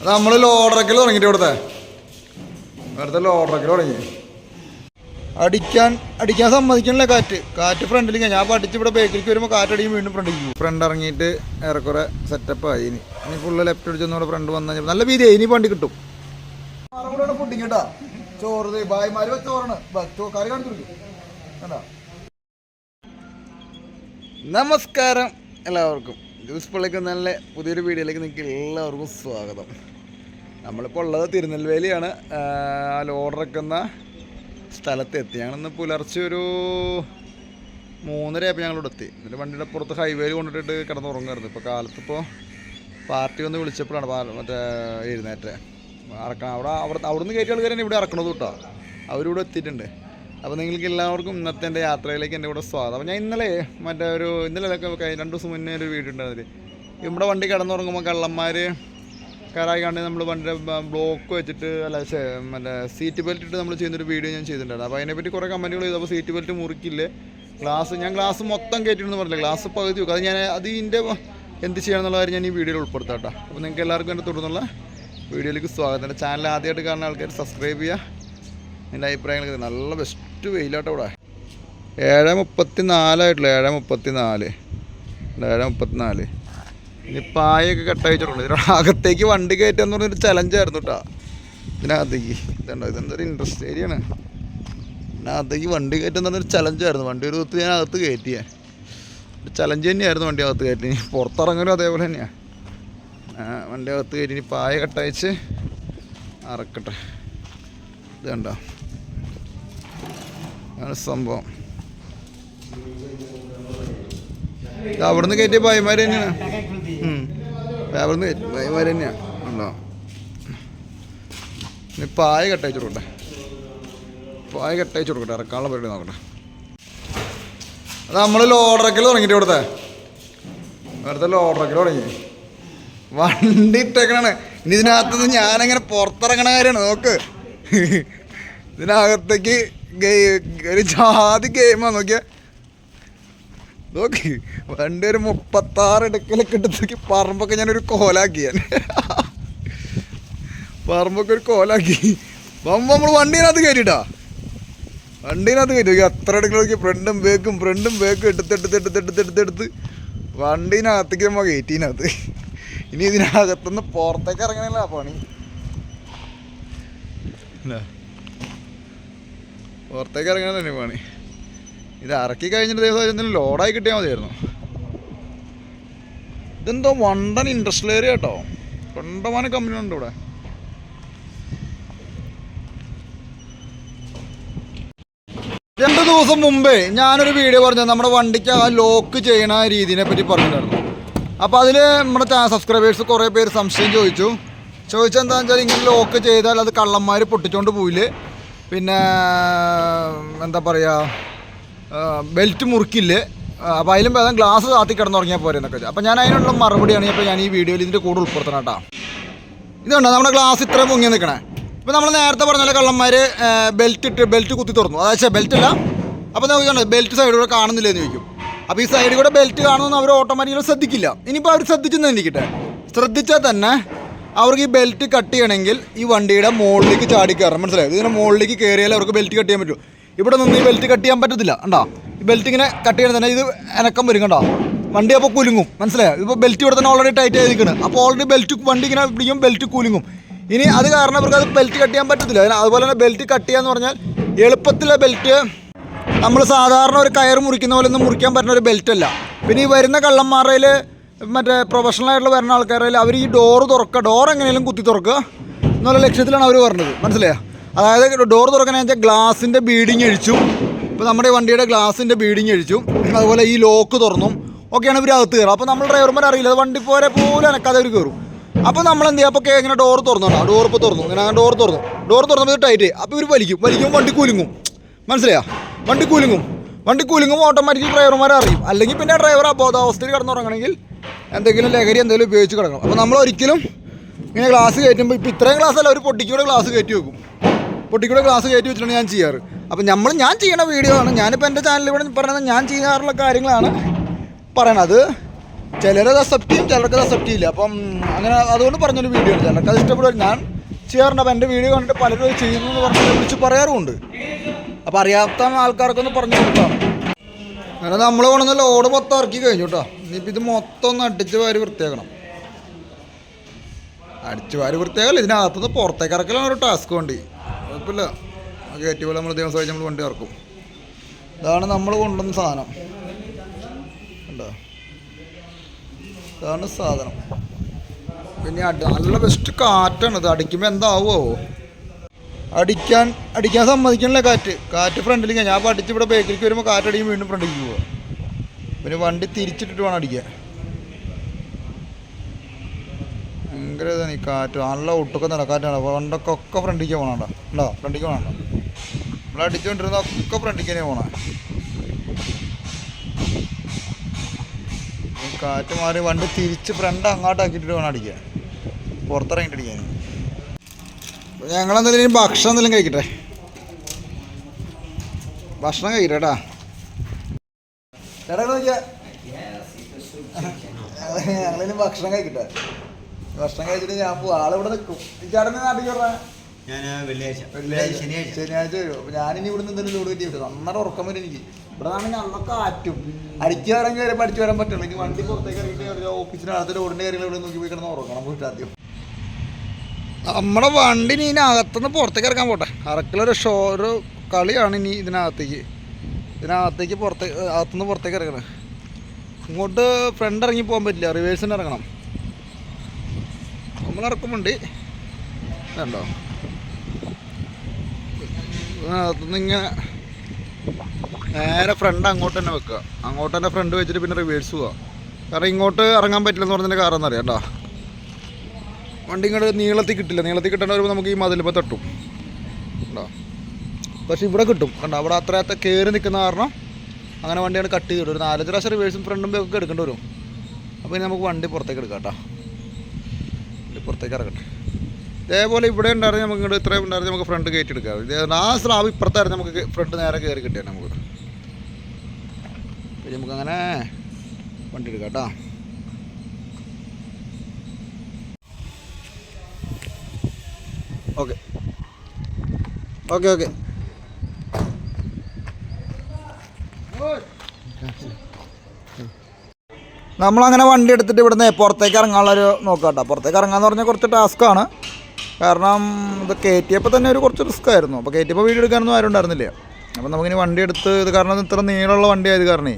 അത് നമ്മൾ ലോഡറക്കൽ തുടങ്ങിയിട്ട് ഇവിടുത്തെ? ഇവിടുത്തെ ലോഡറക്കൽ തുടങ്ങി. അടിക്കാൻ അടിക്കാൻ സമ്മതിക്കണില്ല കാറ്റ്. കാറ്റ് ഫ്രണ്ടിൽ ഞാൻ പഠിച്ച് ഇവിടെ ബേക്കിലേക്ക് വരുമ്പോൾ കാറ്റടിക്കും വീണ്ടും ഫ്രണ്ടിലേക്ക് പോകും ഫ്രണ്ട് ഇറങ്ങിയിട്ട് ഏറെക്കുറെ സെറ്റപ്പ് ആയി. ഇനി ഇനി ഫുള്ള് ലെഫ്റ്റ് അടിച്ചൊന്നും ഫ്രണ്ട് വന്നു കഴിഞ്ഞാൽ നല്ല വീതി ഇനി വണ്ടി കിട്ടും. ചോറ് നമസ്കാരം എല്ലാവർക്കും. ജ്യൂസ് പള്ളിക്ക് നല്ല പുതിയൊരു വീഡിയോയിലേക്ക് നിങ്ങൾക്ക് എല്ലാവർക്കും സ്വാഗതം. നമ്മളിപ്പോൾ ഉള്ളത് തിരുനെൽവേലിയാണ്. ആ, ലോഡർ ലോഡ് സ്ഥലത്തെത്തി. ഞങ്ങളിന്ന് പുലർച്ചെ ഒരു മൂന്നരയായപ്പോൾ ഞങ്ങളിവിടെ എത്തി. എന്നിട്ട് വണ്ടിയുടെ പുറത്ത് ഹൈവേയിൽ കൊണ്ടിട്ട് കിടന്ന് ഉറങ്ങായിരുന്നു. ഇപ്പോൾ കാലത്തിപ്പോൾ പാർട്ടി വന്ന് വിളിച്ചപ്പോഴാണ് മറ്റേ എഴുന്നേറ്റ്. ഇറക്കണം അവിടെ അവിടെ അവിടുന്ന് കയറ്റിയ ആൾക്കാരാണ് ഇവിടെ ഇറക്കണത് കേട്ടോ അവരിവിടെ എത്തിയിട്ടുണ്ട്. അപ്പോൾ നിങ്ങൾക്ക് എല്ലാവർക്കും ഇന്നത്തെ എന്റെ യാത്രയിലേക്ക് എന്റെ കൂടെ സ്വാഗതം. അപ്പോൾ ഞാൻ ഇന്നലെ മറ്റേ ഒരു ഇന്നലെ രണ്ട് ദിവസം മുന്നേ ഒരു വീഡിയോ ഉണ്ടായിരുന്നില്ലേ? ഇവിടെ വണ്ടി കിടന്നുറങ്ങുമ്പോൾ കള്ളന്മാർ കയറായി കണ്ട് നമ്മൾ വണ്ടി ബ്ലോക്ക് വെച്ചിട്ട് അല്ല മറ്റേ സീറ്റ് ബെൽറ്റ് ഇട്ട് നമ്മൾ ചെയ്യുന്നൊരു വീഡിയോ ഞാൻ ചെയ്തിട്ടുണ്ടായിരുന്നു. അപ്പോൾ അതിനെപ്പറ്റി കുറേ കമന്റുകൾ ചെയ്തു അപ്പോൾ സീറ്റ് ബെൽറ്റ് മുറിക്കില്ലേ? ഗ്ലാസ് ഞാൻ ഗ്ലാസ് മൊത്തം കയറ്റിയിട്ടെന്ന് പറഞ്ഞില്ല? ഗ്ലാസ് പകുതി വെക്കും. അത് ഞാൻ അത് ഇതിന്റെ എന്ത് ചെയ്യണം എന്നുള്ള കാര്യം ഞാൻ ഈ വീഡിയോയിൽ ഉൾപ്പെടുത്താം കേട്ടോ. അപ്പോൾ നിങ്ങൾക്ക് എല്ലാവർക്കും എന്റെ തുടർന്നുള്ള വീഡിയോയിലേക്ക് സ്വാഗതം. എന്റെ ചാനൽ ആദ്യമായിട്ട് കാണുന്ന ആൾക്കാർ സബ്സ്ക്രൈബ് ചെയ്യുക. എന്റെ അഭിപ്രായങ്ങൾ നല്ല ബെസ്റ്റ് വെയിലാട്ടോ ഇവിടെ. ഏഴ് മുപ്പത്തി നാലായിട്ടുള്ള ഏഴ് മുപ്പത്തി നാല് ഏഴ് മുപ്പത്തി നാല് ഇനി പായൊക്കെ കട്ടയച്ചിട്ടുണ്ട് ഇതിന്റെ അകത്തേക്ക് വണ്ടി കയറ്റാന്ന് പറഞ്ഞൊരു ചലഞ്ചായിരുന്നു കേട്ടോ ഇതിനകത്തേക്ക് ഇതുണ്ടോ? ഇതെന്തൊരു ഇൻട്രസ്റ്റ് ഏരിയയാണ് ഇതിനകത്തേക്ക് വണ്ടി കയറ്റാന്ന് പറഞ്ഞൊരു ചലഞ്ചായിരുന്നു വണ്ടി ഒരു ദിവസത്ത് ഞാൻ അകത്ത് കയറ്റിയേ. ഒരു ചലഞ്ച് തന്നെയായിരുന്നു വണ്ടി അകത്ത് കയറ്റി പുറത്തിറങ്ങലും അതേപോലെ തന്നെയാണ് വണ്ടി അകത്ത് കയറ്റി ഇനി പായ കട്ടയച്ച് അറക്കട്ടെ. ഇത് അതാണ് സംഭവം. ഇത് അവിടുന്ന് കയറ്റിയ ഭയമാർ തന്നെയാണ്. ഉം. ഇത് അവിടുന്ന് കയറ്റിയ ഭായിമാർ തന്നെയാണ് ഉണ്ടോ? ഇനി പായ കട്ടയച്ചു കൊടുക്കട്ടെ പായ കട്ടയച്ചു കൊടുക്കട്ടെ ഇറക്കാനുള്ള പരിപാടി നോക്കട്ടെ. അത് നമ്മൾ ലോഡറക്കൽ തുടങ്ങിയിട്ട് ഇവിടുത്തെ. ഇവിടുത്തെ ലോഡറക്കൽ തുടങ്ങി. വണ്ടി ഇട്ടേക്കണാണ്. ഇനി ഇതിനകത്തുനിന്ന് ഞാനങ്ങനെ പുറത്തിറങ്ങണ കാര്യമാണ്. നോക്ക്. ഇതിനകത്തേക്ക് ഒരു ജാതി ഗെയിമാ നോക്കിയ. നോക്കി. വണ്ടി ഒരു മുപ്പത്താറ് ഇടക്കലൊക്കെ എടുത്തേക്ക് പറമ്പൊക്കെ ഞാനൊരു കോലാക്കി ഞാൻ. പറമ്പൊക്കെ ഒരു കോലാക്കി. വമ്പ നമ്മൾ വണ്ടീനകത്ത് കയറ്റിട്ടാ വണ്ടീനകത്ത് കയറ്റി നോക്കി. അത്ര ഇടക്കിലേക്ക് ഫ്രണ്ടും ബേക്കും ഫ്രണ്ടും ബേക്കും എടുത്തെടുത്ത് എടുത്തെടുത്ത് എടുത്തെടുത്ത് വണ്ടീനകത്തേക്ക് നമ്മൾ കയറ്റീനകത്ത്. ഇനി ഇതിനകത്തുനിന്ന് പുറത്തേക്ക് ഇറങ്ങണില്ല പണി. ഇല്ല. പുറത്തേക്ക് ഇറങ്ങാൻ തന്നെ പണി. ഇത് ഇറക്കി കഴിഞ്ഞിട്ട് ദിവസം എന്തെങ്കിലും ലോഡായി കിട്ടിയാൽ മതിയായിരുന്നു. ഇതെന്തോ വണ്ടൻ ഇൻഡസ്ട്രിയൽ ഏരിയ കേട്ടോ കണ്ടമാനം കമ്പനി ഉണ്ട് ഇവിടെ. രണ്ട് ദിവസം മുമ്പേ ഞാനൊരു വീഡിയോ പറഞ്ഞു നമ്മുടെ വണ്ടിക്ക് ആ ലോക്ക് ചെയ്യണ രീതിനെ പറ്റി പറഞ്ഞിട്ടുണ്ടായിരുന്നു. അപ്പോൾ അതിൽ നമ്മുടെ സബ്സ്ക്രൈബേഴ്സ് കുറേ പേര് സംശയം ചോദിച്ചു. ചോദിച്ചെന്താണെന്ന് വെച്ചാൽ ഇങ്ങനെ ലോക്ക് ചെയ്താൽ അത് കള്ളന്മാർ പൊട്ടിച്ചോണ്ട് പോയില്ലേ പിന്നെ എന്താ പറയുക ബെൽറ്റ് മുറുക്കില്ല? അപ്പോൾ അതിലും ഭേദം ഗ്ലാസ് താത്തി കിടന്നുറങ്ങിയാൽ പോരെ എന്നൊക്കെ അപ്പോൾ ഞാൻ അതിനുള്ള മറുപടിയാണ് ഇപ്പോൾ ഞാൻ ഈ വീഡിയോയിൽ ഇതിന്റെ കൂടെ ഉൾപ്പെടുത്തണം കേട്ടോ. ഇതുണ്ട് നമ്മുടെ ഗ്ലാസ് ഇത്രയും പൊങ്ങി നിൽക്കണേ ഇപ്പോൾ നമ്മൾ നേരത്തെ പറഞ്ഞ പോലെ കള്ളന്മാർ ബെൽറ്റ് ഇട്ട് ബെൽറ്റ് കുത്തി തുറന്നു. അതായത് ബെൽറ്റ് ഇല്ല അപ്പോൾ നോക്കിക്കണ്ട ബെൽറ്റ് സൈഡിലൂടെ കാണുന്നില്ല എന്ന് ചോദിക്കും. അപ്പോൾ ഈ സൈഡിൽ കൂടെ ബെൽറ്റ് കാണുമെന്ന് അവർ ഓട്ടോമാറ്റിക്കലി ശ്രദ്ധിക്കില്ല. ഇനിയിപ്പോൾ അവർ ശ്രദ്ധിച്ചെന്ന് എനിക്കട്ടെ ശ്രദ്ധിച്ചാൽ തന്നെ അവർക്ക് ഈ ബെൽറ്റ് കട്ട് ചെയ്യണമെങ്കിൽ ഈ വണ്ടിയുടെ മുകളിലേക്ക് ചാടി കയറണം. മനസ്സിലായത് ഇതിന് മുകളിലേക്ക് കയറിയാൽ അവർക്ക് ബെൽറ്റ് കട്ട് ചെയ്യാൻ പറ്റും. ഇവിടെ നിന്ന് ഈ ബെൽറ്റ് കട്ട് ചെയ്യാൻ പറ്റത്തില്ല കണ്ടോ? ഈ ബെൽറ്റ് ഇങ്ങനെ കട്ട് ചെയ്യണം തന്നെ ഇത് എനക്കം വരും കണ്ടോ? വണ്ടി അപ്പോൾ കുലുങ്ങും മനസ്സിലായോ? ഇപ്പോൾ ബെൽറ്റ് ഇവിടെ തന്നെ ഓൾറെഡി ടൈറ്റ് ആയിരിക്കുന്നത് അപ്പോൾ ഓൾറെഡി ബെൽറ്റ് വണ്ടി ഇങ്ങനെ പിടിക്കും ബെൽറ്റ് കുലുങ്ങും. ഇനി അത് കാരണം അവർക്ക് അത് ബെൽറ്റ് കട്ട് ചെയ്യാൻ പറ്റത്തില്ല. അതുപോലെ തന്നെ ബെൽറ്റ് കട്ട് ചെയ്യാന്ന് പറഞ്ഞാൽ എളുപ്പത്തിലെ ബെൽറ്റ് നമ്മൾ സാധാരണ ഒരു കയർ മുറിക്കുന്ന പോലെ ഒന്നും മുറിക്കാൻ പറ്റുന്ന ഒരു ബെൽറ്റ് അല്ല. പിന്നെ ഈ വരുന്ന കള്ളന്മാരയിൽ മറ്റേ പ്രൊഫഷണൽ ആയിട്ടുള്ള വരുന്ന ആൾക്കാരിൽ അവർ ഈ ഡോറ് തുറക്കുക ഡോർ എങ്ങനെയും കുത്തി തുറക്കുക. എന്നുള്ള ലക്ഷ്യത്തിലാണ് അവർ പറഞ്ഞത് മനസ്സിലായോ? അതായത് ഡോർ തുറക്കാൻ വെച്ചാൽ ഗ്ലാസിന്റെ ബീഡിങ് അഴിച്ചു. ഇപ്പോൾ നമ്മുടെ വണ്ടിയുടെ ഗ്ലാസിന്റെ ബീഡിങ് അഴിച്ചു. അതുപോലെ ഈ ലോക്ക് തുറന്നു. ഒക്കെയാണ് ഇവർ അകത്ത് കയറുക. അപ്പോൾ നമ്മൾ ഡ്രൈവർമാർ അറിയില്ല. അത് വണ്ടി പോരെ പോലും അനക്കാതെ അവർ കയറും. അപ്പോൾ നമ്മൾ എന്ത് ചെയ്യുക അപ്പോൾ ഇങ്ങനെ ഡോർ തുറന്നു ഡോർ ഇപ്പോൾ തുറന്നു. ഇങ്ങനെ ഡോർ തുറന്നു. ഡോർ തുറന്നപ്പോൾ ടൈറ്റ് അപ്പോൾ ഇവർ വലിക്കും. വലിക്കും വണ്ടി കുലുങ്ങും. മനസ്സിലായോ? വണ്ടി കുലുങ്ങും. വണ്ടി കുലുങ്ങും ഓട്ടോമാറ്റിക്കലി ഡ്രൈവർമാരെ അറിയും. അല്ലെങ്കിൽ പിന്നെ ഡ്രൈവർ അബോധാവസ്ഥയിൽ കിടന്നുറങ്ങണമെങ്കിൽ എന്തെങ്കിലും ലഹരി എന്തെങ്കിലും ഉപയോഗിച്ച് കിടക്കണം. അപ്പോൾ നമ്മൾ ഒരിക്കലും ഇങ്ങനെ ഗ്ലാസ് കയറ്റുമ്പോൾ ഇപ്പോൾ ഇത്രയും ഗ്ലാസ് അല്ല ഒരു പൊട്ടിക്കൂടെ ഗ്ലാസ് കയറ്റി വെക്കും. പൊട്ടിക്കൂടെ ഗ്ലാസ് കയറ്റി വെച്ചിട്ടാണ് ഞാൻ ചെയ്യാറ്. അപ്പോൾ നമ്മൾ ഞാൻ ചെയ്യണ വീഡിയോ ആണ്. ഞാനിപ്പോൾ എന്റെ ചാനലിൽ ഇവിടെ പറയുന്നത് ഞാൻ ചെയ്യാറുള്ള കാര്യങ്ങളാണ് പറയണത്. ചിലരത് അക്സെപ്റ്റ് ചെയ്യും ചിലർക്ക് അക്സെപ്റ്റ് ചെയ്യില്ല. അപ്പം അങ്ങനെ അതുകൊണ്ട് പറഞ്ഞൊരു വീഡിയോ ആണ്. ചിലർക്ക് അത് ഇഷ്ടപ്പെടും. ഞാൻ ചെയ്യാറുണ്ട്. അപ്പം എന്റെ വീഡിയോ കണ്ടിട്ട് പലരും ചെയ്യുന്നു എന്ന് പറഞ്ഞ് വിളിച്ച് പറയാറുമുണ്ട്. അപ്പോൾ അറിയാത്ത ആൾക്കാർക്കൊന്ന് പറഞ്ഞു കൊടുക്കാം. അങ്ങനെ നമ്മൾ കൊണ്ടുവന്ന ലോഡ് മൊത്തം ഇറക്കി കഴിഞ്ഞു കേട്ടോ ഇനിയിപ്പോൾ ഇത് മൊത്തം ഒന്ന് അടിച്ച് വാരി വൃത്തിയാക്കണം. അടിച്ച് വാരി വൃത്തിയാക്കല്ല ഇതിനകത്തുനിന്ന് പുറത്തേക്ക് ഇറക്കലാണ് ഒരു ടാസ്ക് വണ്ടി. കുഴപ്പമില്ല. കയറ്റി പോലെ നമ്മൾ ദിവസം നമ്മൾ വണ്ടി ഇറക്കും. ഇതാണ് നമ്മൾ കൊണ്ടുവന്ന സാധനം. ഉണ്ടോ ഇതാണ് സാധനം. പിന്നെ നല്ല ബെസ്റ്റ് കാറ്റാണ് ഇത്. അടിക്കുമ്പോൾ എന്താവുമോ അടിക്കാൻ അടിക്കാൻ സമ്മതിക്കണില്ല കാറ്റ്. കാറ്റ് ഫ്രണ്ടിലേക്ക് ഞാൻ അപ്പോൾ അടിച്ച് ഇവിടെ ബേക്കിലേക്ക് വരുമ്പോൾ കാറ്റ് കാറ്റടിക്കും വീണ്ടും ഫ്രണ്ടിലേക്ക് പോവുക പിന്നെ വണ്ടി തിരിച്ചിട്ടിട്ട് വേണം അടിക്കാൻ. ഭയങ്കര ഇതാണ് ഈ കാറ്റ്. നല്ല ഒട്ടൊക്കെ നടക്കാറ്റാണ് വണ്ടൊക്കെ ഒക്കെ ഫ്രണ്ടിലേക്ക് പോകണണ്ട ഉണ്ടോ? ഫ്രണ്ടിലേക്ക് പോകണണ്ട നമ്മൾ അടിച്ചുകൊണ്ടിരുന്ന ഒക്കെ ഫ്രണ്ടിലേക്ക് തന്നെ പോകണം കാറ്റ് മാറി വണ്ടി തിരിച്ച് ഫ്രണ്ട് അങ്ങോട്ടാക്കിയിട്ട് വേണം അടിക്കാൻ. പുറത്തിറങ്ങിയിട്ട് അടിക്കാൻ. ഞങ്ങളെന്തായാലും ഇനി ഭക്ഷണം എന്തെങ്കിലും കഴിക്കട്ടെ? ഭക്ഷണം കഴിക്കട്ടെ കേട്ടാ ചേട്ടാ നോക്കിയാ ഞങ്ങളിനി ഭക്ഷണം കഴിക്കട്ടെ. ഭക്ഷണം കഴിച്ചിട്ട് ഞാൻ പോകും ആളിവിടെ നിൽക്കും ചേട്ടൻ നാട്ടിൽ കയറാ ഞാൻ വെള്ളിയാഴ്ച. വെള്ളിയാഴ്ച. ശനിയാഴ്ച. ശനിയാഴ്ച വരും അപ്പൊ ഞാനിനി ഇവിടെ നിന്ന് ലോഡ് കയറ്റി വിട്ടു നന്നായിട്ട് ഉറക്കം വരും എനിക്ക്. ഇവിടെ നിന്നാണെങ്കിൽ അന്നൊക്കെ ആറ്റും അടിച്ചു വരാൻ കയറി പഠിച്ചു വരാൻ പറ്റുള്ളൂ. എനിക്ക് വണ്ടി പുറത്തേക്ക് ഇറങ്ങിയിട്ട് അടുത്ത റോഡിന്റെ കാര്യങ്ങൾ ഇവിടെ നോക്കി പോയി കിടന്ന് ഉറങ്ങണം പോയിട്ട് ആദ്യം. നമ്മുടെ വണ്ടി ഇനി ഇതിനകത്തുനിന്ന് പുറത്തേക്ക് ഇറക്കാൻ പോട്ടെ. അറക്കലൊരു ഷോ ഒരു കളിയാണ് ഇനി ഇതിനകത്തേക്ക്. ഇതിനകത്തേക്ക് പുറത്തേക്ക് അകത്തുനിന്ന് പുറത്തേക്ക് ഇറക്കണം ഇങ്ങോട്ട് ഫ്രണ്ട് ഇറങ്ങി പോകാൻ പറ്റില്ല റിവേഴ്സിന് ഇറങ്ങണം. നമ്മൾ ഇറക്കുമുണ്ട് വേണ്ടോ. അകത്തുനിന്ന് ഇങ്ങനെ നേരെ ഫ്രണ്ട് അങ്ങോട്ട് തന്നെ വെക്കുക. അങ്ങോട്ട് തന്നെ ഫ്രണ്ട് വെച്ചിട്ട് പിന്നെ റിവേഴ്സ് പോവുക. കാരണം ഇങ്ങോട്ട് ഇറങ്ങാൻ പറ്റില്ലെന്ന് പറഞ്ഞതിന്റെ കാരണം എന്നറിയാം കേട്ടോ. വണ്ടി ഇങ്ങോട്ട് നീളത്തിൽ കിട്ടില്ല. നീളത്തിൽ കിട്ടേണ്ട വരുമ്പോൾ നമുക്ക് ഈ മതിലുമ്പോൾ തട്ടും. കണ്ടോ? പക്ഷേ ഇവിടെ കിട്ടും. കണ്ടോ? അവിടെ അത്ര കയറി നിൽക്കുന്ന കാരണം അങ്ങനെ വണ്ടിയാണ് കട്ട് ചെയ്ത് ഒരു നാലഞ്ച് പ്രാവശ്യം റിവേഴ്സും ഫ്രണ്ടും ഒക്കെ എടുക്കേണ്ടി വരും. അപ്പോൾ ഇനി നമുക്ക് വണ്ടി പുറത്തേക്ക് എടുക്കാം കേട്ടോ. വണ്ടി പുറത്തേക്ക് ഇറക്കട്ടെ ഇതേപോലെ ഇവിടെ ഉണ്ടായിരുന്നു നമുക്ക് ഇങ്ങോട്ട് ഇത്രയും ഉണ്ടായിരുന്നു നമുക്ക് ഫ്രണ്ട് കയറ്റി എടുക്കാം. ഇത് ആ സ്ലാബ് ഇപ്പുറത്തായിരുന്നു നമുക്ക് ഫ്രണ്ട് നേരെ കയറി കിട്ടിയാണ് നമുക്ക്. നമുക്ക് അങ്ങനെ വണ്ടി എടുക്കാം കേട്ടോ. ഓക്കെ. Okay okay. നമ്മളങ്ങനെ വണ്ടി എടുത്തിട്ട് ഇവിടുന്ന് പുറത്തേക്ക് ഇറങ്ങാനുള്ളൊരു നോക്കാം കേട്ടോ പുറത്തേക്ക് ഇറങ്ങാന്ന് പറഞ്ഞാൽ കുറച്ച് ടാസ്ക്കാണ് കാരണം ഇത് കയറ്റിയപ്പോൾ തന്നെ ഒരു കുറച്ച് റിസ്ക് ആയിരുന്നു. അപ്പോൾ കയറ്റിയപ്പോൾ വീഡിയോ എടുക്കാനൊന്നും ആരും ഉണ്ടായിരുന്നില്ല. അപ്പോൾ നമുക്കിനി വണ്ടി എടുത്ത് ഇത് കാരണം ഇത്ര നീളമുള്ള വണ്ടി ആയത് കാരണേ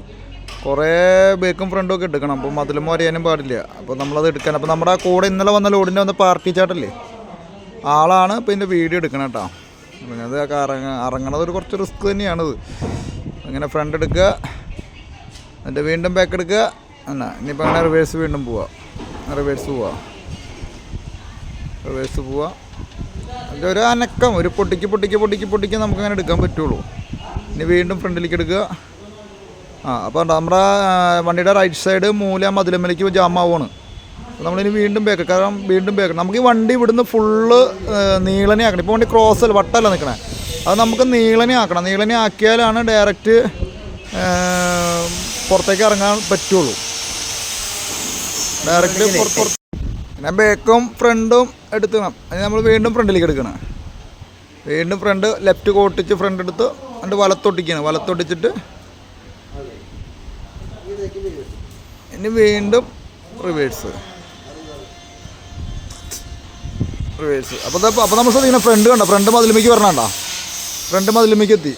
കുറേ ബേക്കും ഫ്രണ്ടും ഒക്കെ എടുക്കണം. അപ്പോൾ മതിലും അറിയാനും പാടില്ല. അപ്പോൾ നമ്മളത് എടുക്കാൻ അപ്പോൾ നമ്മുടെ കൂടെ ഇന്നലെ വന്ന ലോഡിന്റെ വന്ന പാർട്ടി ചാട്ടല്ലേ ആളാണ് ഇപ്പോൾ ഇതിന്റെ വീഡിയോ എടുക്കണം കേട്ടോ പിന്നെ അത് ഇറങ്ങ ഇറങ്ങണത് ഒരു കുറച്ച് റിസ്ക് തന്നെയാണിത് അങ്ങനെ ഫ്രണ്ട് എടുക്കുക എന്നിട്ട് വീണ്ടും ബാക്ക് എടുക്കുക. എന്നാ ഇനിയിപ്പോൾ അങ്ങനെ റിവേഴ്സ് വീണ്ടും പോവാം. റിവേഴ്സ് പോവാം. റിവേഴ്സ് പോവാം. അതിന്റെ ഒരു അനക്കം ഒരു പൊട്ടിക്ക് പൊട്ടിക്ക് പൊട്ടിക്ക് പൊട്ടിക്ക് നമുക്ക് അങ്ങനെ എടുക്കാൻ പറ്റുള്ളൂ. ഇനി വീണ്ടും ഫ്രണ്ടിലേക്ക് എടുക്കുക. ആ അപ്പോൾ നമ്മുടെ വണ്ടിയുടെ റൈറ്റ് സൈഡ് മൂല മതിലമ്മലേക്ക് ജാമാവാണ് നമ്മളിനി വീണ്ടും ബേക്ക് കാരണം വീണ്ടും ബേക്ക് നമുക്ക് ഈ വണ്ടി ഇവിടുന്ന് ഫുള്ള് നീളനെ ആക്കണം. ഇപ്പോൾ വണ്ടി ക്രോസ് അല്ല വട്ടല്ല നിൽക്കണേ അത് നമുക്ക് നീളനെ ആക്കണം. നീളനെ ആക്കിയാലാണ് ഡയറക്റ്റ് പുറത്തേക്ക് ഇറങ്ങാൻ പറ്റുള്ളൂ. ഡയറക്റ്റ് പുറത്ത് പിന്നെ ബേക്കും ഫ്രണ്ടും എടുക്കണം അത് നമ്മൾ വീണ്ടും ഫ്രണ്ടിലേക്ക് എടുക്കണം. വീണ്ടും ഫ്രണ്ട് ലെഫ്റ്റ് കോട്ടിച്ച് ഫ്രണ്ട് എടുത്ത് എന്നിട്ട് വലത്തൊട്ടിക്കണം. വലത്തൊട്ടിച്ചിട്ട് ഇനി വീണ്ടും റിവേഴ്സ് റിവേഴ്സ് അപ്പോൾ അപ്പോൾ നമ്മൾ ശ്രദ്ധിക്കണം ഫ്രണ്ട് കണ്ട? ഫ്രണ്ട് മതിലുമേക്ക് വരണണ്ട? ഫ്രണ്ട് മതിലുമേക്ക് എത്തി.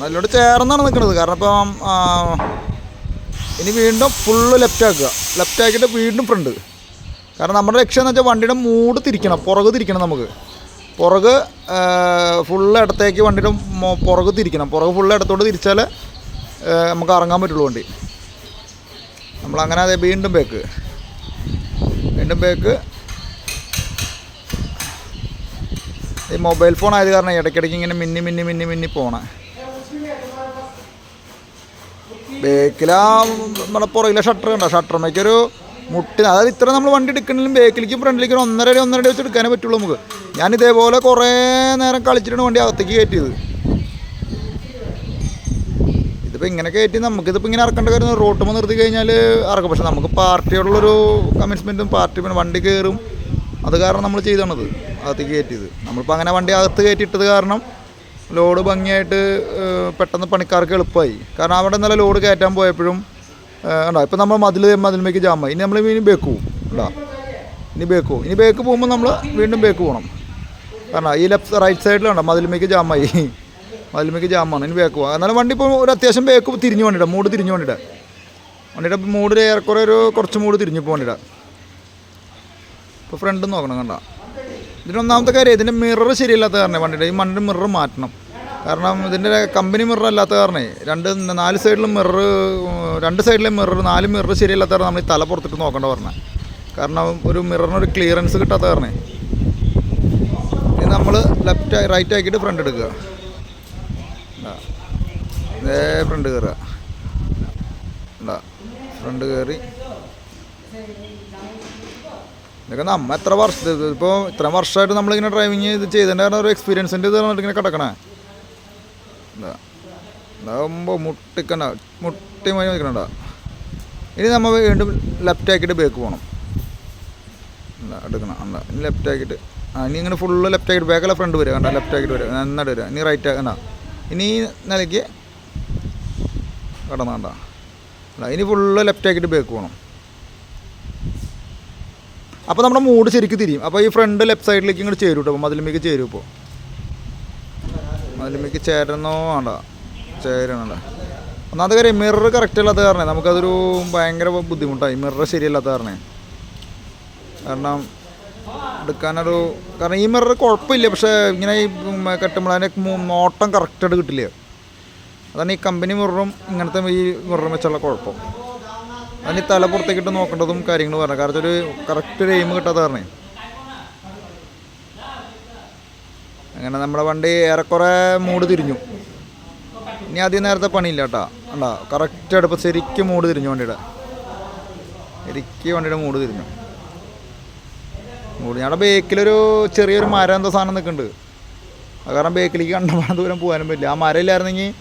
നല്ലോട് ചേർന്നാണ് നിൽക്കുന്നത് കാരണം ഇപ്പം ഇനി വീണ്ടും ഫുള്ള് ലെഫ്റ്റ് ആക്കുക. ലെഫ്റ്റ് ആക്കിയിട്ട് വീണ്ടും ഫ്രണ്ട് കാരണം നമ്മുടെ ലക്ഷ്യം എന്ന് വെച്ചാൽ വണ്ടിയുടെ മൂട് തിരിക്കണം പുറകു തിരിക്കണം നമുക്ക്. പുറക് ഫുള്ള് ഇടത്തേക്ക് വണ്ടിയുടെ പുറകു തിരിക്കണം. പുറകു ഫുള്ള് ഇടത്തോട്ട് തിരിച്ചാൽ നമുക്ക് ഇറങ്ങാൻ പറ്റുള്ളൂ വണ്ടി. നമ്മളങ്ങനെ അതെ വീണ്ടും ബേക്ക് വീണ്ടും ബേക്ക് ഈ മൊബൈൽ ഫോൺ ആയത് കാരണം ഇടയ്ക്കിടയ്ക്ക് ഇങ്ങനെ മിന്നി മിന്നി മിന്നി മിന്നി പോണേ. ബേക്കിലാ നമ്മുടെ പുറകിലെ ഷട്ടർ കണ്ടോ? ഒരു മുട്ടി അതായത് ഇത്ര നമ്മൾ വണ്ടി എടുക്കണമെങ്കിലും ബേക്കിലേക്കും ഫ്രണ്ടിലേക്കും ഒന്നര ഒന്നര വെച്ച് എടുക്കാനേ പറ്റുള്ളൂ നമുക്ക്. ഞാൻ ഇതേപോലെ കുറേ നേരം കളിച്ചിട്ടാണ് വണ്ടി അകത്തേക്ക് കയറ്റിയത്. ഇതിപ്പോൾ ഇങ്ങനെ കയറ്റി നമുക്കിതിപ്പോൾ ഇങ്ങനെ ഇറക്കേണ്ട കാര്യം റോട്ടുമ്പോൾ നിർത്തി കഴിഞ്ഞാൽ ഇറക്കും പക്ഷെ നമുക്ക് പാർട്ടിയോടുള്ളൊരു കമ്മിറ്റ്മെന്റും പാർട്ടി വണ്ടി കയറും അത് കാരണം നമ്മൾ ചെയ്തണത് അകത്തേക്ക് കയറ്റിയത്. നമ്മളിപ്പോൾ അങ്ങനെ വണ്ടി അകത്ത് കയറ്റിയിട്ടത് കാരണം ലോഡ് ഭംഗിയായിട്ട് പെട്ടെന്ന് പണിക്കാർക്ക് എളുപ്പമായി. കാരണം അവിടെ ഇന്നലെ ലോഡ് കയറ്റാൻ പോയപ്പോഴും ഉണ്ടോ ഇപ്പം നമ്മൾ മതിൽ മതിലുമേക്ക് ജാമായി ഇനി നമ്മൾ ഇനി ബേക്ക് പോവും ഉണ്ടോ ഇനി ബേക്ക് പോവും. ഇനി ബേക്ക് പോകുമ്പോൾ നമ്മൾ വീണ്ടും ബേക്ക് പോകണം കാരണം ഈ ലെഫ്റ്റ് റൈറ്റ് സൈഡിലുണ്ടോ മതിലുമേക്ക് ജാമായി മതിലുമേക്ക് ജാമാണ് ഇനി ബേക്ക് പോകാം എന്നാലും വണ്ടി ഇപ്പോൾ ഒരു അത്യാവശ്യം ബേക്ക് തിരിഞ്ഞു വേണ്ടിയിട്ടാണ് മൂട് തിരിഞ്ഞു വേണ്ടിയിട്ടാണ് വണ്ടിയുടെ മൂടിൽ ഏറെക്കുറെ ഒരു കുറച്ച് മൂട് തിരിഞ്ഞു വണ്ടിയുടെ ഇപ്പോൾ ഫ്രണ്ട് നോക്കണം കണ്ട? ഇതിന്റെ ഒന്നാമത്തെ കാര്യം ഇതിന്റെ മിറർ ശരിയല്ലാത്ത കാരണം വണ്ടിയുടെ. ഈ വണ്ടിയുടെ മിറർ മാറ്റണം. കാരണം ഇതിന്റെ കമ്പനി മിറർ അല്ലാത്ത കാരണേ രണ്ട് നാല് സൈഡിലും മിറർ രണ്ട് സൈഡിലെ മിറർ നാല് മിറർ ശരിയല്ലാത്ത കാരണം നമ്മൾ ഈ തല പുറത്തിട്ട് നോക്കേണ്ട പറഞ്ഞത് കാരണം ഒരു മിററിനൊരു ക്ലിയറൻസ് കിട്ടാത്ത കാരണേ. നമ്മൾ ലെഫ്റ്റ് റൈറ്റ് ആക്കിയിട്ട് ഫ്രണ്ട് എടുക്കുക. ഫ്രണ്ട് കയറുക ഫ്രണ്ട് കയറി ഇതൊക്കെ നമ്മ എത്ര വർഷം ഇപ്പോൾ ഇത്ര വർഷമായിട്ട് നമ്മളിങ്ങനെ ഡ്രൈവിങ് ഇത് ചെയ്തതിന്റെ കാരണം ഒരു എക്സ്പീരിയൻസിന്റെ ഇത് ഇങ്ങനെ കിടക്കണേ. എന്താ ഇതാകുമ്പോൾ മുട്ടിക്കണ്ട മുട്ടി മതി നിൽക്കണ്ട ഇനി നമ്മൾ വീണ്ടും ലെഫ്റ്റ് ആക്കിയിട്ട് ബേക്ക് പോകണം എടുക്കണം. എന്താ ഇനി ലെഫ്റ്റ് ആക്കിയിട്ട് ആ ഇനി ഇങ്ങനെ ഫുള്ള് ലെഫ്റ്റ് ആക്കിയിട്ട് ബാക്കല്ല ഫ്രണ്ട് വരിക. കണ്ട ലെഫ്റ്റ് ആക്കിയിട്ട് വരിക. എന്നിട്ട് വരിക. ഇനി റൈറ്റ് ആക്കണ്ട ഇനി നിലയ്ക്ക് കടന്നാണ്ട അല്ല ഇനി ഫുള്ള് ലെഫ്റ്റ് ആക്കിയിട്ട് ബേക്ക് പോകണം അപ്പോൾ നമ്മുടെ മൂഡ് ശരിക്കും തിരിയും. അപ്പോൾ ഈ ഫ്രണ്ട് ലെഫ്റ്റ് സൈഡിലേക്ക് ഇങ്ങോട്ട് ചേരും കേട്ടോ അപ്പോൾ മതിലുമ്പേക്ക് ചേരും ഇപ്പോൾ മതിലുമ്പേക്ക് ചേരണോ വേണ്ട. ചേരണണ്ട ഒന്നാമത്തെ കാര്യം മിറർ കറക്റ്റ് അല്ലാത്ത കാരണേ നമുക്കതൊരു ഭയങ്കര ബുദ്ധിമുട്ടായി മിറർ ശരിയല്ലാത്ത കാരണേ. കാരണം എടുക്കാനൊരു കാരണം ഈ മിറർ കുഴപ്പമില്ല. പക്ഷേ ഇങ്ങനെ ഈ കെട്ടുമ്പോൾ നോട്ടം കറക്റ്റായിട്ട് കിട്ടില്ല. അതാണ് ഈ കമ്പനി മിററും ഇങ്ങനത്തെ ഈ മിററും വെച്ചുള്ള കുഴപ്പം. അതിന് തല പുറത്തേക്കിട്ട് നോക്കേണ്ടതും കാര്യങ്ങൾ പറഞ്ഞു കാരണം ഒരു കറക്റ്റ് ഒരു എയിം കിട്ടാത്ത കാരണേ. അങ്ങനെ നമ്മുടെ വണ്ടി ഏറെക്കുറെ മൂട് തിരിഞ്ഞു. ഇനി ആദ്യം നേരത്തെ പണിയില്ല കേട്ടാ. കണ്ടാ കറക്റ്റ് അടുപ്പം ശരിക്കും മൂട് തിരിഞ്ഞു വണ്ടിയുടെ. ശരിക്കും വണ്ടിയുടെ മൂട് തിരിഞ്ഞു. മൂട് ഞങ്ങളുടെ ബേക്കിലൊരു ചെറിയൊരു മരം എന്തോ സാധനം നിൽക്കുന്നുണ്ട് അത് കാരണം ബേക്കിലേക്ക് കണ്ടമാനം ദൂരം പോകാനും പറ്റില്ല. ആ മരം ഇല്ലായിരുന്നെങ്കിൽ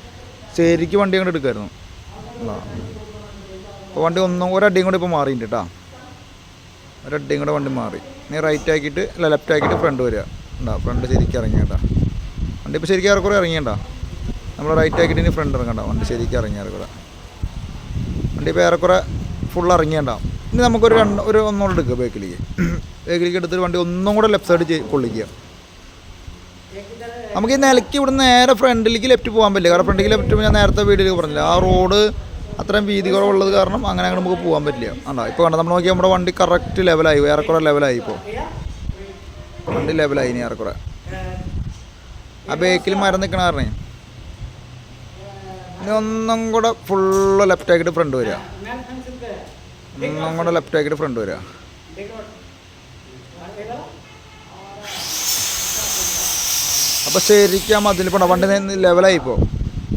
ശരിക്കും വണ്ടി അങ്ങോട്ട് എടുക്കായിരുന്നു അപ്പോൾ വണ്ടി ഒന്നും ഒരടിയും കൂടെ ഇപ്പോൾ മാറിയിട്ടുണ്ട് കേട്ടോ ഒരടിയും കൂടെ വണ്ടി മാറി. ഇനി റൈറ്റ് ആക്കിയിട്ട് അല്ല ലെഫ്റ്റ് ആക്കിയിട്ട് ഫ്രണ്ട് വരിക. ഉണ്ടാ ഫ്രണ്ട് ശരിക്കും ഇറങ്ങിയേട്ടാ വണ്ടി ഇപ്പോൾ ശരിക്കും ഇറക്കുറേ ഇറങ്ങിയണ്ട നമ്മൾ റൈറ്റ് ആക്കിയിട്ട് ഇനി ഫ്രണ്ട് ഇറങ്ങണ്ട വണ്ടി ശരിക്കും ഇറങ്ങി ഏറെക്കുറെ. വണ്ടി ഇപ്പോൾ ഏറെക്കുറെ ഫുൾ ഇറങ്ങിയണ്ട ഇനി നമുക്കൊരു രണ്ട് ഒരു ഒന്നുകൂടെ എടുക്കുക ബേക്കിലേക്ക് ബേക്കിലേക്ക് എടുത്തിട്ട് വണ്ടി ഒന്നും കൂടെ ലെഫ്റ്റ് സൈഡ് കൊള്ളിക്കുക. നമുക്ക് ഈ നിലയ്ക്ക് ഇവിടെ നേരെ ഫ്രണ്ടിലേക്ക് ലെഫ്റ്റ് പോകാൻ പറ്റില്ല. കാരണം ഫ്രണ്ടിലേക്ക് ലെഫ്റ്റ് ഞാൻ നേരത്തെ വീട്ടിലേക്ക് പറഞ്ഞില്ല. ആ റോഡ് അത്രയും വീതി കുറവുള്ളത് കാരണം അങ്ങനെ അങ്ങനെ നമുക്ക് പോകാൻ പറ്റില്ല. ആണോ ഇപ്പോൾ കണ്ടോ? നമ്മൾ നോക്കിയാൽ നമ്മുടെ വണ്ടി കറക്റ്റ് ലെവലായി ഏറെക്കുറെ ലെവലായി ഇപ്പോൾ വണ്ടി ലെവലായി ഇനി ഏറെക്കുറെ. ആ ബേക്കിൽ മരം നിൽക്കണ കാരണേ. ഇനി ഒന്നും കൂടെ ഫുള്ള് ലെഫ്റ്റ് ആക്കിയിട്ട് ഫ്രണ്ട് വരിക. ഒന്നും കൂടെ ലെഫ്റ്റ് ആക്കിയിട്ട് ഫ്രണ്ട് വരിക. അപ്പോൾ ശരിക്കും അതിൽ പോണ വണ്ടി ലെവലായി ഇപ്പോൾ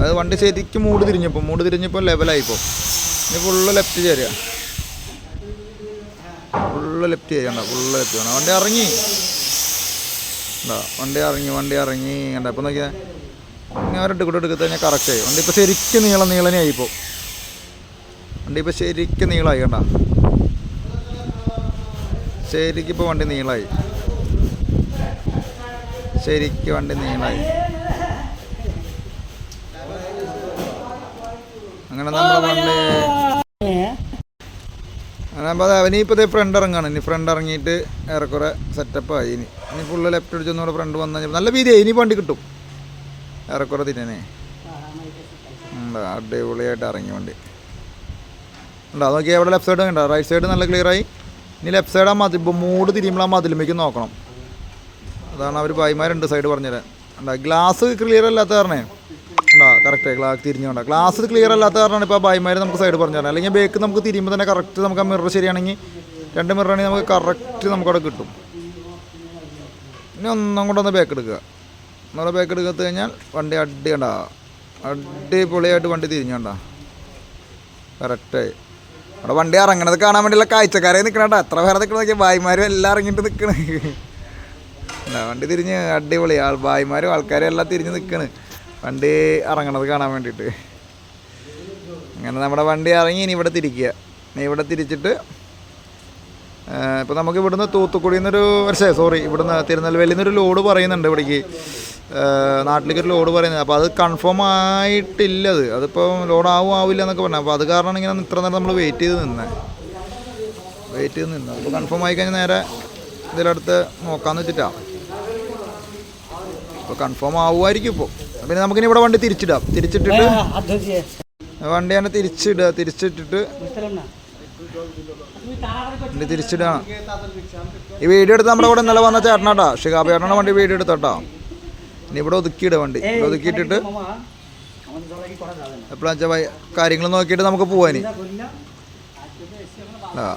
അത് വണ്ടി ശരിക്കും മൂട് തിരിഞ്ഞപ്പോൾ മൂട് തിരിഞ്ഞപ്പോൾ ലെവലായി ഇപ്പോൾ ഇനി ഫുള്ള് ലെഫ്റ്റ് ചേരുക ഫുള്ള് ലെഫ്റ്റ് ചെയ്യണ്ട ഫുള്ള് ലെഫ്റ്റ് വേണം വണ്ടി ഇറങ്ങി. എന്താ വണ്ടി ഇറങ്ങി വണ്ടി ഇറങ്ങി. കണ്ട? ഇപ്പം നോക്കിയാൽ ഇങ്ങനെ ഒരിട്ട് കൂടെ എടുക്കത്ത് കഴിഞ്ഞാൽ കറക്റ്റ് ആയി. വണ്ടി ഇപ്പോൾ ശരിക്കും നീളം നീളനെയായി ഇപ്പോൾ വണ്ടി ഇപ്പോൾ ശരിക്കും നീളമായി കണ്ട? ശരിക്കും ഇപ്പോൾ വണ്ടി നീളമായി ശരിക്കും വണ്ടി നീളായി. അങ്ങനെ നമ്മുടെ വണ്ടി അപ്പോൾ അവനിപ്പോൾ ഫ്രണ്ട് ഇറങ്ങാണ്. ഇനി ഫ്രണ്ട് ഇറങ്ങിയിട്ട് ഏറെക്കുറെ സെറ്റപ്പായി ഇനി ഇനി ഫുള്ള് ലെഫ്റ്റ് അടിച്ചു നമ്മുടെ ഫ്രണ്ട് വന്നു കഴിഞ്ഞാൽ നല്ല വീതിയായി. ഇനി വണ്ടി കിട്ടും. ഏറെക്കുറെ തിന്നെ ഉണ്ടോ? അടിപൊളിയായിട്ട് ഇറങ്ങി വണ്ടി. ഉണ്ടോ? അത് നോക്കിയാൽ അവിടെ ലെഫ്റ്റ് സൈഡ് കണ്ടോ? റൈറ്റ് സൈഡ് നല്ല ക്ലിയറായി ആയി. ഇനി ലെഫ്റ്റ് സൈഡ് ആ മതി. ഇപ്പോൾ മൂട് തിരിയുമ്പോൾ ആ മതിലുമേക്ക് നോക്കണം. അതാണ് അവർ ഭായിമാർ രണ്ട് സൈഡ് പറഞ്ഞുതരാൻ ഉണ്ടോ? ഗ്ലാസ് ക്ലിയർ അല്ലാത്ത കാരണേ. കറക്റ്റ് ഗ്ലാസ് തിരിഞ്ഞുകൊണ്ടാ ഗ്ലാസ് ക്ലിയർ അല്ലാത്ത കാരണമാണ് ഇപ്പോൾ ബൈമാർ നമുക്ക് സൈഡ് പറഞ്ഞു തരാം അല്ലെങ്കിൽ ബേക്ക് നമുക്ക് തിരിയുമ്പോൾ തന്നെ കറക്റ്റ് നമുക്ക് ആ മിറർ ശരിയാണെങ്കിൽ രണ്ട് മിററാണെങ്കിൽ നമുക്ക് കറക്റ്റ് നമുക്കവിടെ കിട്ടും. ഇനി ഒന്നും കൂടെ ഒന്ന് ബേക്ക് എടുക്കുക. ഒന്നുകൂടെ ബേക്ക് എടുക്കത്ത് കഴിഞ്ഞാൽ വണ്ടി അടി കണ്ട. അടിപൊളിയായിട്ട് വണ്ടി തിരിഞ്ഞോണ്ടാ കറക്റ്റായി അവിടെ വണ്ടി ഇറങ്ങണത് കാണാൻ വേണ്ടിയുള്ള കാഴ്ചക്കാരെ നിൽക്കണേട്ടാ എത്ര പേരെ നിൽക്കണം നോക്കിയാൽ ഭായിമാരും എല്ലാം ഇറങ്ങിയിട്ട് നിൽക്കണേ വണ്ടി തിരിഞ്ഞ് അടിപൊളി. ആൾ ഭായിമാരും ആൾക്കാരും എല്ലാം തിരിഞ്ഞ് നിൽക്കണ് വണ്ടി ഇറങ്ങണത് കാണാൻ വേണ്ടിയിട്ട്. അങ്ങനെ നമ്മുടെ വണ്ടി ഇറങ്ങി ഇനി ഇവിടെ തിരിക്കുക. ഇനി ഇവിടെ തിരിച്ചിട്ട് ഇപ്പോൾ നമുക്ക് ഇവിടുന്ന് തൂത്തുക്കുടിയിൽ നിന്നൊരു പക്ഷേ സോറി ഇവിടുന്ന് തിരുനെൽവേലിയിൽ നിന്നൊരു ലോഡ് പറയുന്നുണ്ട് ഇവിടേക്ക്. നാട്ടിലേക്കൊരു ലോഡ് പറയുന്നത് അപ്പോൾ അത് കൺഫേം ആയിട്ടില്ല അത്. അതിപ്പോൾ ലോഡ് ആവും ആവില്ല എന്നൊക്കെ പറഞ്ഞു. അപ്പോൾ അത് കാരണമാണ് ഇങ്ങനെ ഇത്ര നേരം നമ്മൾ വെയിറ്റ് ചെയ്ത് നിന്നത് വെയിറ്റ് ചെയ്ത് നിന്നത് അപ്പോൾ കൺഫേം ആയി കഴിഞ്ഞാൽ നേരെ ഇതിലടുത്ത് നോക്കാമെന്ന് വെച്ചിട്ടാണ് അപ്പോൾ കൺഫേം ആവുമായിരിക്കും ഇപ്പോൾ പിന്നെ നമുക്ക് ഇവിടെ വണ്ടി തിരിച്ചിടാം. തിരിച്ചിട്ടിട്ട് വണ്ടി തന്നെ തിരിച്ചിടുക. തിരിച്ചിട്ടിട്ട് വണ്ടി തിരിച്ചിടാണ് ഈ വീഡിയോ എടുത്ത് നമ്മുടെ കൂടെ ഇന്നലെ വന്ന ചേട്ടനാട്ടാ. ഷിഹാബ് ചേട്ടനാണ് വണ്ടി വീഡിയോ എടുത്തോട്ടോ. ഇനി ഇവിടെ ഒതുക്കിയിടുക വണ്ടി. ഇവിടെ ഒതുക്കിയിട്ടിട്ട് എപ്പോഴാണെന്ന് വെച്ചാൽ കാര്യങ്ങൾ നോക്കിയിട്ട് നമുക്ക് പോവാനി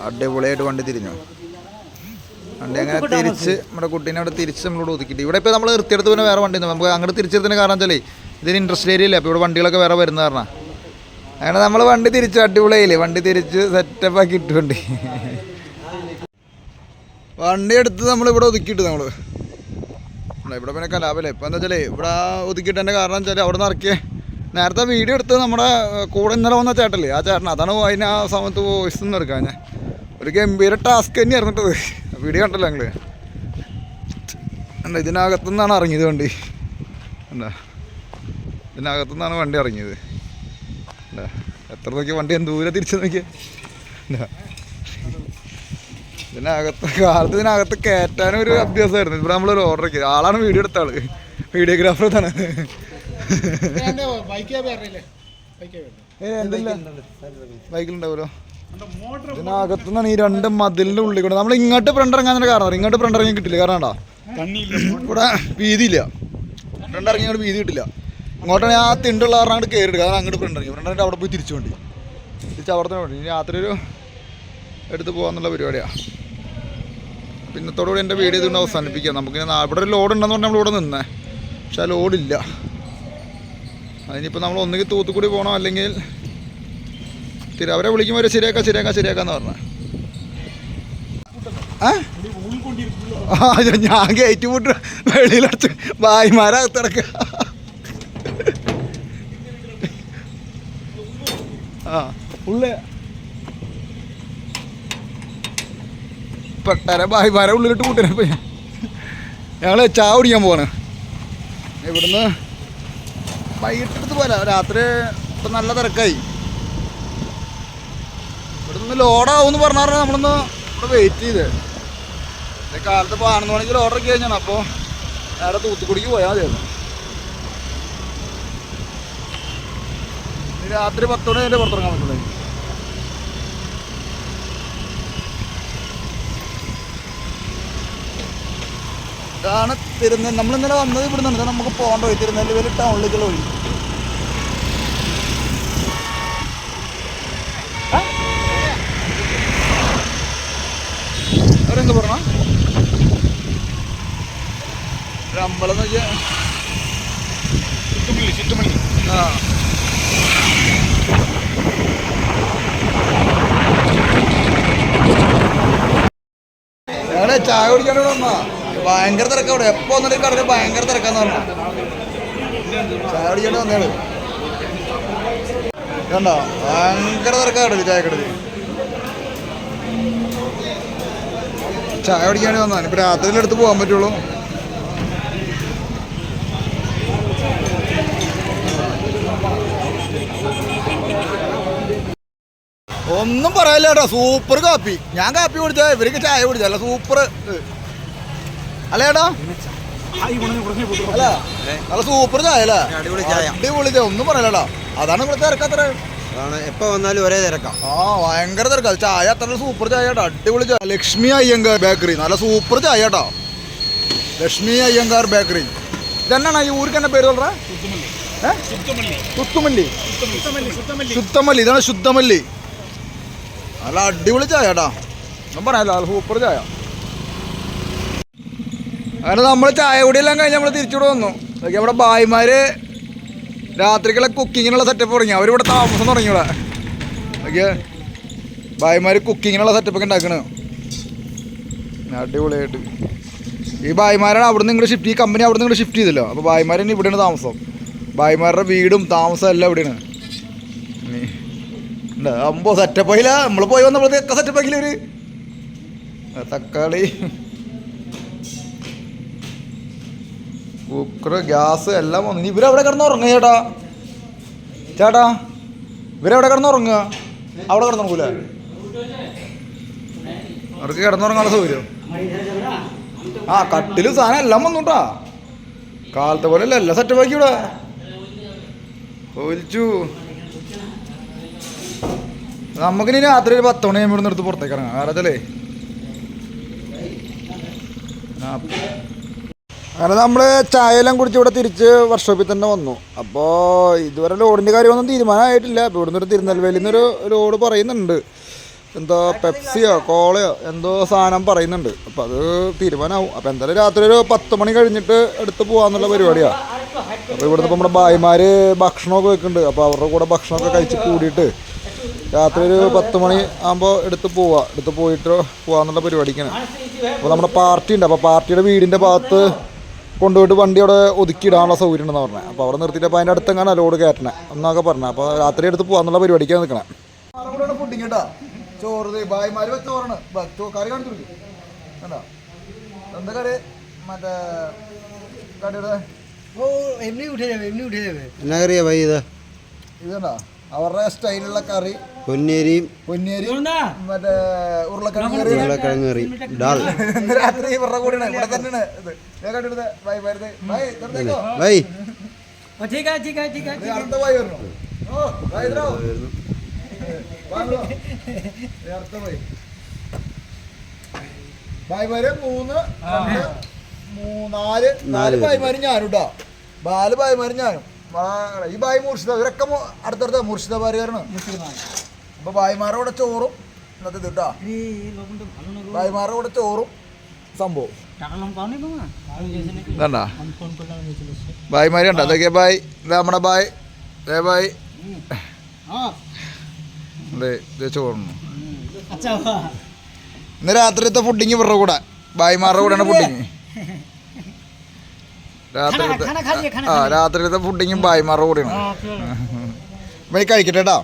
അടിപൊളിയായിട്ട് വണ്ടി തിരിഞ്ഞു. വണ്ടി അങ്ങനെ തിരിച്ച് നമ്മുടെ കുട്ടീനെ അവിടെ തിരിച്ച് നമ്മളോട് ഒതുക്കിയിട്ട്. ഇവിടെ ഇപ്പോൾ നമ്മൾ നിർത്തിയെടുത്ത് പിന്നെ വേറെ വണ്ടി നമുക്ക് അങ്ങോട്ട് തിരിച്ചെടുത്തതിന് കാരണം വെച്ചാലേ ഇതിന് ഇൻട്രസ്റ്റ് ഏരിയ ഇല്ല അപ്പോൾ ഇവിടെ വണ്ടികളൊക്കെ വേറെ വരുന്ന കാരണം. അങ്ങനെ നമ്മൾ വണ്ടി തിരിച്ച് അടിപൊളിയായില്ലേ? വണ്ടി തിരിച്ച് സെറ്റപ്പ് ആക്കി ഇട്ടുണ്ട് വണ്ടി എടുത്ത് നമ്മൾ ഇവിടെ ഒതുക്കിയിട്ട് നമ്മൾ ഇവിടെ പിന്നെ കലാപല്ലേ? ഇപ്പം എന്താ വെച്ചാലേ ഇവിടെ ഒതുക്കിയിട്ടതിന്റെ കാരണം വെച്ചാൽ അവിടെ നിന്ന് ഇറക്കിയേ നേരത്തെ വീഡിയോ എടുത്ത് നമ്മുടെ കൂടെ ഇന്നലെ വന്ന ചേട്ടല്ലേ ആ ചേട്ടൻ. അതാണ് അതിന് ആ സമയത്ത് വോയിസ് എന്ന് എടുക്കാൻ ഞാൻ ഒരു ഗംഭീര ടാസ്ക് തന്നെയായിരുന്നു കേട്ടത് വീഡിയോ കണ്ടല്ലോ ഞങ്ങൾ എന്താ ഇതിനകത്തുനിന്നാണ് ഇറങ്ങിയത് വണ്ടി? എന്താ? ഇതിനകത്തുനിന്നാണ് വണ്ടി ഇറങ്ങിയത്. എന്താ? എത്ര നോക്കിയ വണ്ടി എന്ത് ദൂരെ തിരിച്ചു നോക്കിയ? എന്താ? ഇതിനകത്ത് കാലത്ത് ഇതിനകത്ത് കയറ്റാനും ഒരു അഭ്യാസമായിരുന്നു. ഇവിടെ നമ്മളൊരു ഓർഡർ ഒക്കെ. ആളാണ് വീഡിയോ എടുത്ത ആൾ വീഡിയോഗ്രാഫർ തന്നെ ബൈക്കിലുണ്ടാവുമല്ലോ ഇതിനകത്തുനിന്നാണ് ഈ രണ്ട് മതിലിന്റെ ഉള്ളിൽ കൂടെ. നമ്മൾ ഇങ്ങോട്ട് ഫ്രണ്ട് ഇറങ്ങാൻ കാരണം. ഇങ്ങോട്ട് ഫ്രണ്ട് ഇറങ്ങി കിട്ടില്ല. കാരണം ഇവിടെ വീതിയില്ല. ഫ്രണ്ട് ഇറങ്ങി അങ്ങോട്ട് വീതി കിട്ടില്ല. ഇങ്ങോട്ടാണ് ആ തിണ്ടുള്ള കാരണം അങ്ങോട്ട് കയറി എടുക്കുക അതാണ് അങ്ങോട്ട് ഫ്രണ്ട് ഇറങ്ങി. ഫ്രണ്ട് ഇറങ്ങി അവിടെ പോയി തിരിച്ചു വേണ്ടി. തിരിച്ച് അവിടെ തന്നെ ഇനി രാത്രി ഒരു എടുത്ത് പോകാന്നുള്ള പരിപാടിയാണ് പിന്നത്തോടുകൂടി എന്റെ വീഡിയോ ഇതുകൊണ്ട് അവസാനിപ്പിക്കാം. നമുക്ക് ഇനി അവിടെ ഇവിടെ ഒരു ലോഡ് ഉണ്ടെന്ന് പറഞ്ഞാൽ നമ്മളിവിടെ നിന്നേ. പക്ഷെ ആ ലോഡില്ല അതിനിപ്പോൾ നമ്മൾ ഒന്നുകിൽ തൂത്തുക്കുടി പോകണം അല്ലെങ്കിൽ തിര അവരെ വിളിക്കുമ്പോൾ അവരെ ശരിയാക്കാം ശരിയാക്കാം ശരിയാക്കാന്ന് പറഞ്ഞ. ആ? ഞാൻ ഗേറ്റ് പൂട്ട് വെളിയിലടച്ച് ഭായിമാരകത്തിടക്ക ആ ഉള്ളേ. പെട്ടര ഭായിമാരെ ഉള്ളിലിട്ട് കൂട്ടിനെ പോയി ഞങ്ങൾ ചായ കുടിക്കാൻ പോവാണ്. ഇവിടുന്ന് വൈകിട്ടെടുത്ത് പോലെ രാത്രി ഇപ്പം നല്ല തിരക്കായി. ഇവിടുന്ന് ലോഡാവും എന്ന് പറഞ്ഞാൽ നമ്മളൊന്ന് ഇവിടെ വെയിറ്റ് ചെയ്ത്. ഇത് കാലത്ത് ഇപ്പോൾ ആണെന്ന് ഓർഡർ ഒക്കെ കഴിഞ്ഞാണ് അപ്പോൾ നേരെ തൂത്തുക്കുടിക്ക് പോയാൽ മതിയായിരുന്നു. രാത്രി പത്ത് മണി അതിന്റെ പുറത്തിറങ്ങാൻ പറ്റുള്ളൂ. ഇതാണ് തിരുനെല്ലി. നമ്മൾ ഇന്നലെ വന്നത് ഇവിടെ നിന്ന് നമുക്ക് പോകേണ്ട വഴി. വലിയ ടൗണിലേക്കുള്ള വഴി അവരെന്ത് പറഞ്ഞ ഒരു അമ്പലം എന്ന് വെച്ചാൽ ചുറ്റുമല്ലി ആ. ഞങ്ങളെ ചായ കുടിക്കാൻ ഇവിടെ വന്നാ? ഭയങ്കര തിരക്കാ ഇവിടെ. എപ്പോ വന്നിട്ട് കടൽ ഭയങ്കര തിരക്കാന്ന് പറഞ്ഞു. ചായ കുടിക്കാൻ വന്നേൾ. കണ്ടോ? ഭയങ്കര തിരക്കാ കടൽ ചായ കടൽ ചായ കുടിക്കാൻ വന്നാ. ഇപ്പൊ രാത്രിയിലെടുത്ത് പോകാൻ പറ്റുള്ളൂ. ഒന്നും പറയല്ല കേട്ടോ സൂപ്പർ കാപ്പി. ഞാൻ കാപ്പി കുടിച്ചാ ഇവർക്ക് ചായ കുടിച്ചല്ല സൂപ്പർ. അല്ല ചേട്ടാ അല്ല നല്ല സൂപ്പർ ചായ അല്ലേ? അടിപൊളി ചായ. അടിപൊളി ചായ ഒന്നും പറയലടാ അതാണ് ഇവിടെ തിരക്കത്ര അതാണ് എപ്പോ വന്നാലും ഒരേ തിരക്കാം. ആ ഭയങ്കര തിരക്കാ. ചായ അത്ര സൂപ്പർ ചായ കേട്ടോ അടിപൊളി ചായ. ലക്ഷ്മി അയ്യങ്കാർ ബേക്കറി നല്ല സൂപ്പർ ചായ കേട്ടോ ലക്ഷ്മി അയ്യങ്കാർ ബേക്കറി. ഇതെന്നാണ് ഈ ഊർക്ക് എന്നെ പേര് പറഞ്ഞ? ശുദ്ധമല്ലി. ശുദ്ധമല്ലി ഇതാണ് ശുദ്ധമല്ലി. നല്ല അടിപൊളി ചായ കേട്ടാ ഞാൻ പറയാലോ സൂപ്പർ ചായ. അങ്ങനെ നമ്മൾ ചായ കുടിയെല്ലാം കഴിഞ്ഞ് നമ്മൾ തിരിച്ചുകൂടെ വന്നു. നമ്മുടെ ഭായിമാര് രാത്രിക്കുള്ള കുക്കിങ്ങിനുള്ള സെറ്റപ്പ് തുടങ്ങി. അവരിവിടെ താമസം തുടങ്ങി ഇവിടെ. ഓക്കെ ഭായിമാര് കുക്കിങ്ങിനുള്ള സെറ്റപ്പ് ഉണ്ടാക്കണ. അടിപൊളിയായിട്ട്. ഈ ഭായിമാരാണ് അവിടെ നിന്ന് ഇങ്ങോട്ട് ഷിഫ്റ്റ് ഈ കമ്പനി അവിടെ നിന്ന് ഇങ്ങോട്ട് ഷിഫ്റ്റ് ചെയ്തല്ലോ അപ്പോൾ ഭായിമാരാണ് ഇവിടെയാണ് താമസം. ഭായിമാരുടെ വീടും താമസം എല്ലാം ഇവിടെയാണ്. അമ്പോ സെറ്റപ്പായില്ല നമ്മൾ പോയി വന്നപ്പോഴത്തേക്ക് സെറ്റപ്പ് സെറ്റപ്പാക്കില്ല ഒരു തക്കാളി. കുക്കർ ഗ്യാസ് എല്ലാം വന്നു. ഇനി ഇവരവിടെ കിടന്ന് ഉറങ്ങുക ചേട്ടാ? ചേട്ടാ ഇവരവിടെ കിടന്ന് ഉറങ്ങുക അവിടെ കിടന്നുറങ്ങൂല? അവർക്ക് കിടന്നുറങ്ങാനുള്ള സൗകര്യം. ആ കട്ടിലും സാധനം എല്ലാം വന്നുട്ടാ കാലത്തെ പോലെ അല്ല എല്ലാം സെറ്റപ്പാക്കി ഇവിടെ. ഒലിച്ചു. നമുക്കിനി രാത്രി ഒരു പത്ത് മണി കഴിയുമ്പോൾ എടുത്ത് പുറത്തേക്ക് ഇറങ്ങാം. കാരണം വെച്ചാലേ അങ്ങനെ നമ്മൾ ചായയെല്ലാം കുടിച്ച് ഇവിടെ തിരിച്ച് വർക്ക്ഷോപ്പിൽ തന്നെ വന്നു. അപ്പോൾ ഇതുവരെ ലോഡിന്റെ കാര്യമൊന്നും തീരുമാനമായിട്ടില്ല. അപ്പോൾ ഇവിടുന്ന് ഒരു തിരുനെൽവേലിയിൽ നിന്നൊരു ലോഡ് പറയുന്നുണ്ട്. എന്തോ പെപ്സിയോ കോളയോ എന്തോ സാധനം പറയുന്നുണ്ട്. അപ്പോൾ അത് തീരുമാനമാവും. അപ്പോൾ എന്തായാലും രാത്രി ഒരു പത്ത് മണി കഴിഞ്ഞിട്ട് എടുത്ത് പോകാന്നുള്ള പരിപാടിയാണ് അപ്പോൾ ഇവിടുന്ന് ഇപ്പോൾ നമ്മുടെ ഭായിമാർ ഭക്ഷണമൊക്കെ വെക്കുന്നുണ്ട്. അപ്പോൾ അവരുടെ കൂടെ ഭക്ഷണമൊക്കെ കഴിച്ച് കൂടിയിട്ട് രാത്രി ഒരു പത്ത് മണി ആകുമ്പോൾ എടുത്ത് പോവാ എടുത്ത് പോയിട്ട് പോകാന്നുള്ള പരിപാടിക്കാണ് അപ്പോൾ നമ്മുടെ പാർട്ടി ഉണ്ട് അപ്പോൾ പാർട്ടിയുടെ വീടിൻ്റെ ഭാഗത്ത് കൊണ്ടുപോയിട്ട് വണ്ടി അവിടെ ഒതുക്കിയിടാനുള്ള സൗകര്യം ഉണ്ടെന്ന് പറഞ്ഞത് അപ്പോൾ അവിടെ നിർത്തിയിട്ട് അപ്പോൾ അതിൻ്റെ അടുത്തെങ്ങാണ് ലോഡ് കയറ്റണേ എന്നൊക്കെ പറഞ്ഞത് അപ്പോൾ രാത്രി എടുത്ത് പോകാന്നുള്ള പരിപാടിക്കാണ് നിൽക്കണേ ഫുഡിങ് കേട്ടാ ചോറ് ഭായിമാര് വെച്ച ചോറാണ് കറി കാണിച്ചു കണ്ടോ എന്താ കറി മറ്റേ കടിയുടെ ও এমনি উঠে যাবে এমনি উঠে যাবে എന്നാ കറിയാ വൈ ഇത് ഇത് കണ്ടോ അവരുടെ സ്റ്റൈലുള്ള കറി. പൊന്നേരിയും പൊന്നേരി മറ്റേ ഉരുളക്കിഴങ്ങ് കറി. ഉരുളക്കിഴങ്ങ് കറി. രാത്രി ഇവരുടെ കൂടെയാണ്. ഇവിടെ തന്നെയാണ് ഇത്. ഞാൻ കണ്ടിരുന്നത് ബൈ വരുന്നത് മൂന്ന് നാല് നാല് ഭായിമാരും ഞാനും കേട്ടോ നാല് ഭായിമാരും ഞാനും. ഈ ബായി മൂർഷിത ഇവരൊക്കെ അടുത്തടുത്ത മൂർഷിദാബാരുകാരാണ്. അപ്പൊ ബായിമാരുടെ കൂടെ ചോറും ഇന്നത്തെ തിട്ടാ ബായിമാരുടെ കൂടെ ചോറും സംഭവം. ഇതണ്ടാ ബായിമാരി കണ്ട? അതൊക്കെ ബായ്. നമ്മുടെ ബായ്. ദേ ബായ്. അതെ ചോറുന്നു ഇന്ന് രാത്രിത്തെ ഫുഡിങ് ഇവരുടെ കൂടെ. ബായിമാരുടെ കൂടെയാണ് ഫുഡിങ്. രാത്രിയിലത്തെ ആ രാത്രിയിലത്തെ ഫുഡിങ്ങും ഭായിമാരുടെ കൂടിയാണ്. അപ്പം കഴിക്കട്ടെ കേട്ടോ